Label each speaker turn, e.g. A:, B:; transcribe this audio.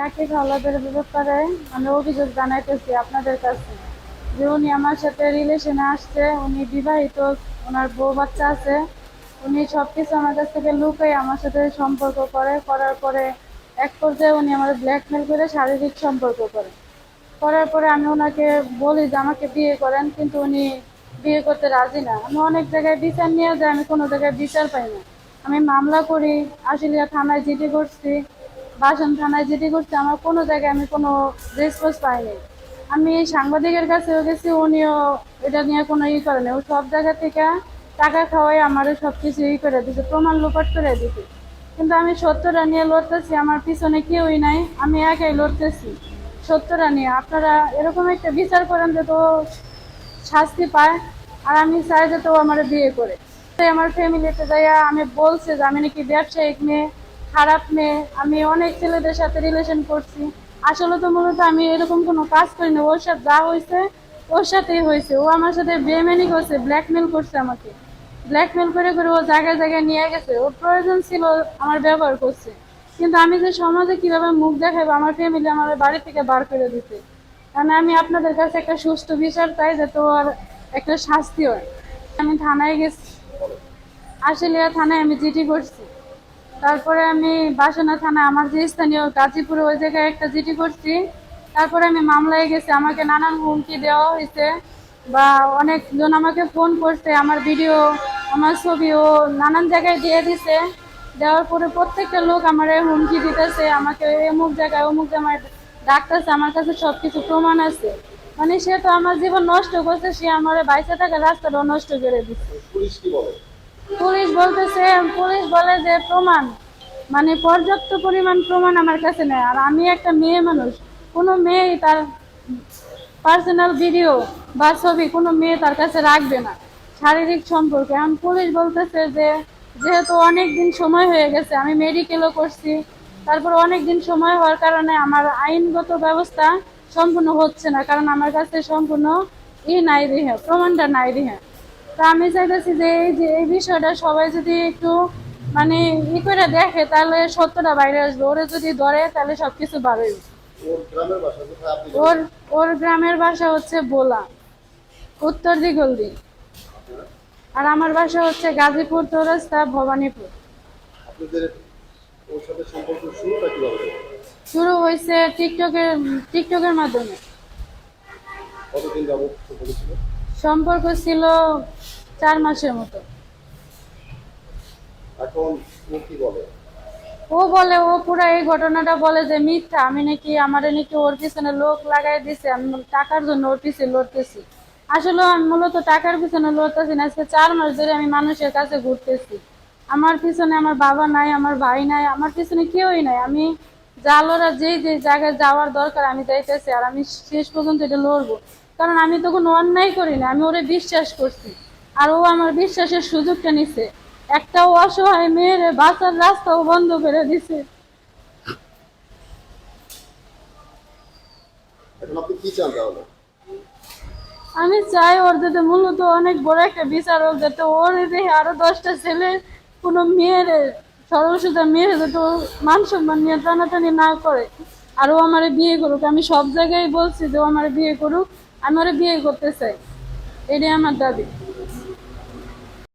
A: রাকিব হাওলাদের ব্যাপারে আমি অভিযোগ জানাইতেছি আপনাদের কাছে যে উনি আমার সাথে রিলেশনে আসছে, উনি বিবাহিত, ওনার বউ বাচ্চা আছে, উনি সব কিছু আমার কাছ থেকে লুকাই আমার সাথে সম্পর্ক করে, করার পরে এক পর্যায়ে উনি আমার ব্ল্যাকমেল করে শারীরিক সম্পর্ক করে। করার পরে আমি ওনাকে বলি যে আমাকে বিয়ে করেন, কিন্তু উনি বিয়ে করতে রাজি না। আমি অনেক জায়গায় বিচার নিয়ে যাই, আমি কোনো জায়গায় বিচার পাই না। আমি মামলা করি, আশুলিয়া থানায় জিডি করছি বাসন থানায় জিডি করছে, আমার কোনো জায়গায় আমি কোনো রেসপন্স পাইনি। আমি সাংবাদিকের কাছেও গেছি, উনিও এটা নিয়ে কোনো ই করেনি। ও সব জায়গা থেকে টাকা খাওয়াই আমারও সব কিছু ই করে দিছে, প্রমাণ লোপাট করে দিছে। কিন্তু আমি সত্যটা নিয়ে লড়তেছি, আমার পিছনে কেউই নাই, আমি একাই লড়তেছি সত্যটা নিয়ে। আপনারা এরকম একটা বিচার করেন যে তো শাস্তি পায়, আর আমি চাই যে তো আমার বিয়ে করে। আমার ফ্যামিলিতে যাইয়া আমি বলছে যে, আমি নাকি ব্যবসায়িক মেয়ে খারাপ মেয়ে, আমি অনেক ছেলেদের সাথে রিলেশন করছি। আসলে তো মূলত আমি এরকম কোনো কাজ করি না। ওর সাথে যা হয়েছে, ওর সাথেই হয়েছে। ও আমার সাথে বেমেনি করছে ব্ল্যাকমেল করছে আমাকে। ব্ল্যাকমেল করে করে ও জায়গায় জায়গায় নিয়ে গেছে। ওর প্রয়োজন ছিল আমার ব্যবহার করছে। কিন্তু আমি যে সমাজে কীভাবে মুখ দেখাবো, আমার ফ্যামিলি আমার বাড়ি থেকে বার করে দিতে কারণ আমি আপনাদের কাছে একটা সুষ্ঠু বিচার চাই যাতে ওর একটা শাস্তি হয়। আমি থানায় গেছি। আশুলিয়া থানায় আমি চিঠি করছি। তারপরে আমি বাসনা থানা, আমার যে স্থানীয় গাজীপুরে ওই জায়গায় একটা চিঠি করছি। তারপরে আমি মামলায় গেছি, আমাকে নানান হুমকি দেওয়া হয়েছে বা অনেকজন আমাকে ফোন করছে, আমার ভিডিও, আমার ছবিও নানান জায়গায় দিয়ে দিছে। দেওয়ার পরে প্রত্যেকটা লোক আমার হুমকি দিতেছে, আমাকে অমুক জায়গায় অমুক জায়গায় ডাকতেছে, আমার কাছে সব কিছু প্রমাণ আছে। মানে সে তো আমার জীবন নষ্ট করছে, সে আমার বাইশে টাকা রাস্তাটাও নষ্ট করে দিচ্ছে।
B: পুলিশ
A: বলতেছে, পুলিশ বলে যে প্রমাণ। মানে পর্যাপ্ত পরিমাণ প্রমাণ আমার কাছে নেই। আর আমি একটা মেয়ে মানুষ, কোনো মেয়ে তার পার্সোনাল ভিডিও বা ছবি কোনো মেয়ে তার কাছে রাখবে না, শারীরিক সম্পর্ক। এখন পুলিশ বলতেছে যে, যেহেতু অনেক দিন সময় হয়ে গেছে, আমি মেডিকেলও করছি, তারপর অনেক দিন সময় হওয়ার কারণে আমার আইনগত ব্যবস্থা সম্পূর্ণ হচ্ছে না, কারণ আমার কাছে সম্পূর্ণ ই নাই রিহা, প্রমাণটা নাই রিহা। তা আমি চাইতেছি যে এই যে এই বিষয়টা সবাই যদি একটু মানে ই করে দেখে তাহলে সত্যটা বাইরে আসবে। ওরে যদি ধরে তাহলে সবকিছু বাড়বে।
B: ওর
A: ওর ওর গ্রামের বাসা হচ্ছে বোলা। উত্তর দিগলদি আর আমার বাসা হচ্ছে গাজীপুর চৌরাস্তা ভবানীপুর। শুরু হয়েছে টিকটকের টিকটকের মাধ্যমে।
B: কতদিন যাবত সম্পর্ক ছিল
A: চার মাসের মতো।
B: এখন ও কি বলে?
A: ও বলে ও পুরো এই ঘটনাটা বলে যে মিথ্যা আমি নাকি আমারে নাকি ওর পিছনে লোক লাগাই দিছে আমি টাকার জন্য ওর পিছনে লড়তেছি। আসলে আমি মূলত টাকার পিছনে লড়তেছি না আজকে চার মাস ধরে আমি মানুষের কাছে ঘুরতেছি। আমার পিছনে আমার বাবা নাই আমার ভাই নাই আমার পিছনে কেউই নাই। আমি লড়া যেই যে জায়গায় যাওয়ার দরকার আমি যাইতেছি আর আমি শেষ পর্যন্ত এটা লড়বো। কারণ আমি তো কোনো অন্যায় করি না আমি ওরে বিশ্বাস করছি। আর ও আমার বিশ্বাসের সুযোগটা নিছে। একটা অসহায় মেয়ের বাঁচার রাস্তাও বন্ধ করে দিছে। আমি চাই ওর যাতে মূলত অনেক বড় একটা বিচারক যাতে ওর দেখে আরও দশটা ছেলে কোনো মেয়ের সর্বসুতা মেয়ে হলে তো মান সম্মান নিয়ে টানাটানি না করে। আর ও আমার বিয়ে করুক। আমি সব জায়গায় বলছি যে ও আমার বিয়ে করুক। আমি বিয়ে করতে চাই। এটাই আমার দাবি।